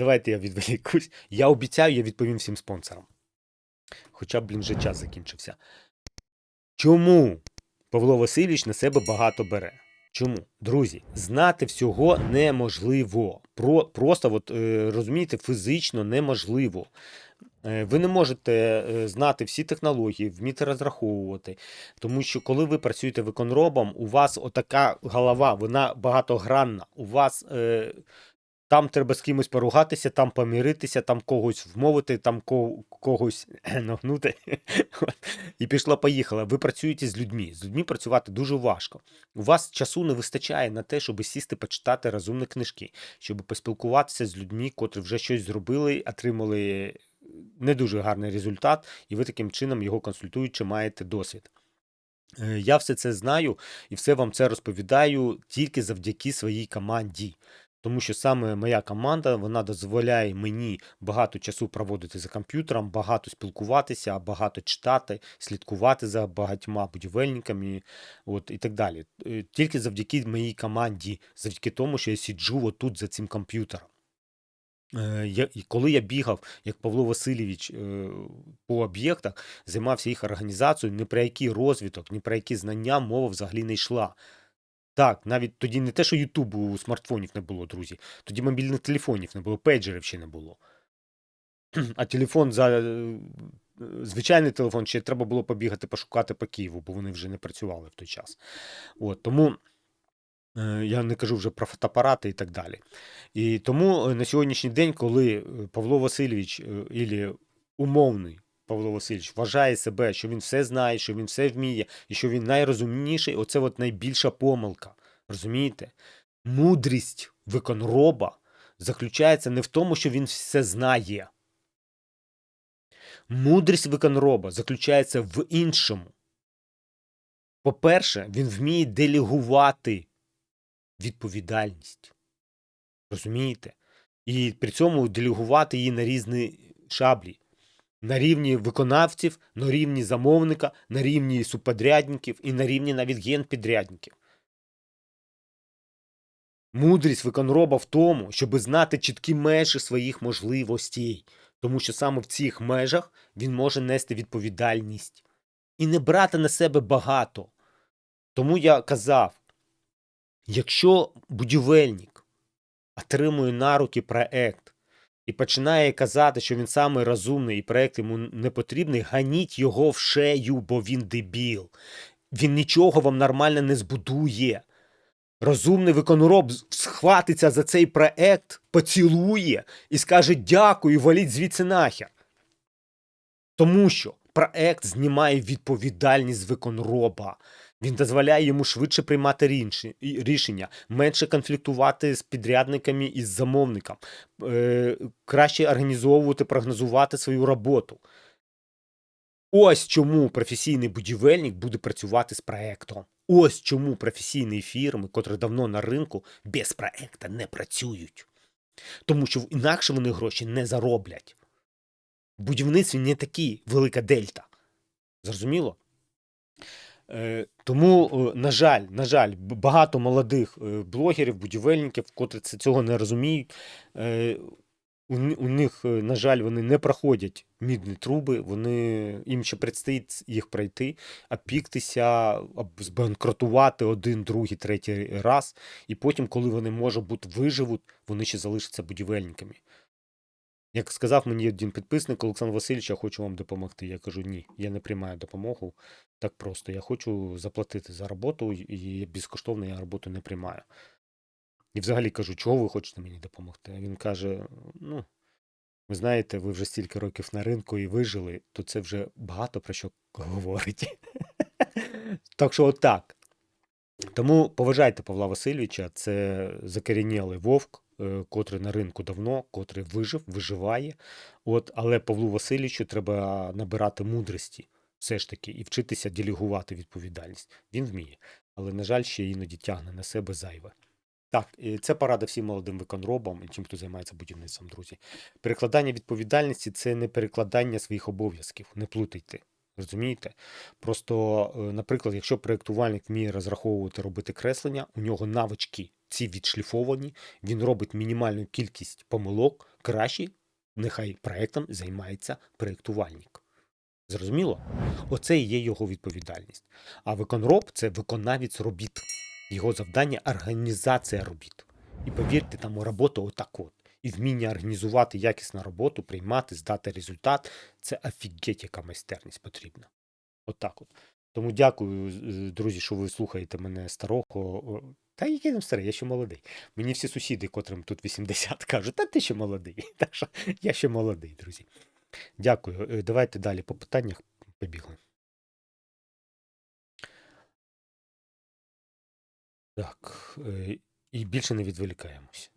Давайте я відволікусь. Я обіцяю, я відповім всім спонсорам. Хоча, блін, вже час закінчився. Чому Павло Васильович на себе багато бере? Чому? Друзі, знати всього неможливо. Про, просто, от, е, розумієте, фізично неможливо. Е, Ви не можете е, знати всі технології, вміти розраховувати. Тому що коли ви працюєте виконробом, у вас отака голова, вона багатогранна. У вас там треба з кимось поругатися, там поміритися, там когось вмовити, там ко- когось нагнути. І пішла поїхала. Ви працюєте з людьми. З людьми працювати дуже важко. У вас часу не вистачає на те, щоб сісти почитати розумні книжки, щоб поспілкуватися з людьми, котрі вже щось зробили, отримали не дуже гарний результат, і ви таким чином його консультуючи маєте досвід. Е, Я все це знаю і все вам це розповідаю тільки завдяки своїй команді. Тому що саме моя команда вона дозволяє мені багато часу проводити за комп'ютером, багато спілкуватися, багато читати, слідкувати за багатьма будівельниками, от і так далі. Е, Тільки завдяки моїй команді, завдяки тому, що я сиджу отут за цим комп'ютером. Е, і коли я бігав, як Павло Васильович, е, по об'єктах, займався їх організацією, ні про який розвиток, ні про які знання мова взагалі не йшла. Так, навіть тоді не те, що Ютубу смартфонів не було, друзі. Тоді мобільних телефонів не було, пейджерів ще не було. А телефон за е, звичайний телефон ще треба було побігати, пошукати по Києву, бо вони вже не працювали в той час. От, тому е, я не кажу вже про фотоапарати і так далі. І тому е, на сьогоднішній день, коли Павло Васильович ілі умовний Павло Васильович вважає себе, що він все знає, що він все вміє, і що він найрозумніший, оце от найбільша помилка. Розумієте? Мудрість виконроба заключається не в тому, що він все знає. Мудрість виконроба заключається в іншому. По-перше, він вміє делегувати відповідальність. Розумієте? І при цьому делегувати її на різні шаблі. На рівні виконавців, на рівні замовника, на рівні субподрядників і на рівні навіть генпідрядників. Мудрість виконроба в тому, щоб знати чіткі межі своїх можливостей, тому що саме в цих межах він може нести відповідальність і не брати на себе багато. Тому я казав: якщо будівельник отримує на руки проект і починає казати, що він самий розумний і проект йому не потрібний, ганіть його в шею, бо він дебіл. Він нічого вам нормально не збудує. Розумний виконроб з- схватиться за цей проект, поцілує і скаже дякую, валіть звідси нахер. Тому що проект знімає відповідальність виконроба. Він дозволяє йому швидше приймати рішення, менше конфліктувати з підрядниками і з замовником, е, краще організовувати, прогнозувати свою роботу. Ось чому професійний будівельник буде працювати з проектом. Ось чому професійні фірми, котрі давно на ринку, без проекта не працюють. Тому що інакше вони гроші не зароблять. В будівництві не такі велика дельта. Зрозуміло? Е, тому, е, на жаль, на жаль, багато молодих е, блогерів, будівельників, котрі це цього не розуміють. У, них, на жаль, вони не проходять мідні труби, вони, їм ще предстоїть їх пройти, опіктися, збанкротувати один, другий, третій раз. І потім, коли вони, може бути, виживуть, вони ще залишаться будівельниками. Як сказав мені один підписник Олександр Васильович, я хочу вам допомогти. Я кажу, ні, я не приймаю допомогу так просто. Я хочу заплатити за роботу, і безкоштовно я роботу не приймаю. І взагалі кажу, чого ви хочете мені допомогти? А він каже: ну, ви знаєте, ви вже стільки років на ринку і вижили, то це вже багато про що говорить. Так що отак. Тому поважайте Павла Васильовича, це закорінілий вовк, котрий на ринку давно, котрий вижив, виживає. От, але Павлу Васильовичу треба набирати мудрості все ж таки і вчитися делегувати відповідальність. Він вміє, але, на жаль, ще іноді тягне на себе зайве. Так, це порада всім молодим виконробам і тим, хто займається будівництвом, друзі. Перекладання відповідальності це не перекладання своїх обов'язків, не плутайте. Розумієте? Просто, е, наприклад, якщо проєктувальник вміє розраховувати робити креслення, у нього навички ці відшліфовані, він робить мінімальну кількість помилок, краще нехай проектом займається проєктувальник. Зрозуміло? Оце і є його відповідальність. А виконроб це виконавець робіт. Його завдання організація робіт. І повірте, там робота отак от. І вміння організувати якісну роботу, приймати, здати результат це офігеть, яка майстерність потрібна. Отак от. Тому дякую, друзі, що ви слухаєте мене старого. Та який там старий, я ще молодий. Мені всі сусіди, котрим тут 80, кажуть, та ти ще молодий. Так що я ще молодий, друзі. Дякую. Е, Давайте далі по питаннях побігли. Так. е, І більше не відволікаємось.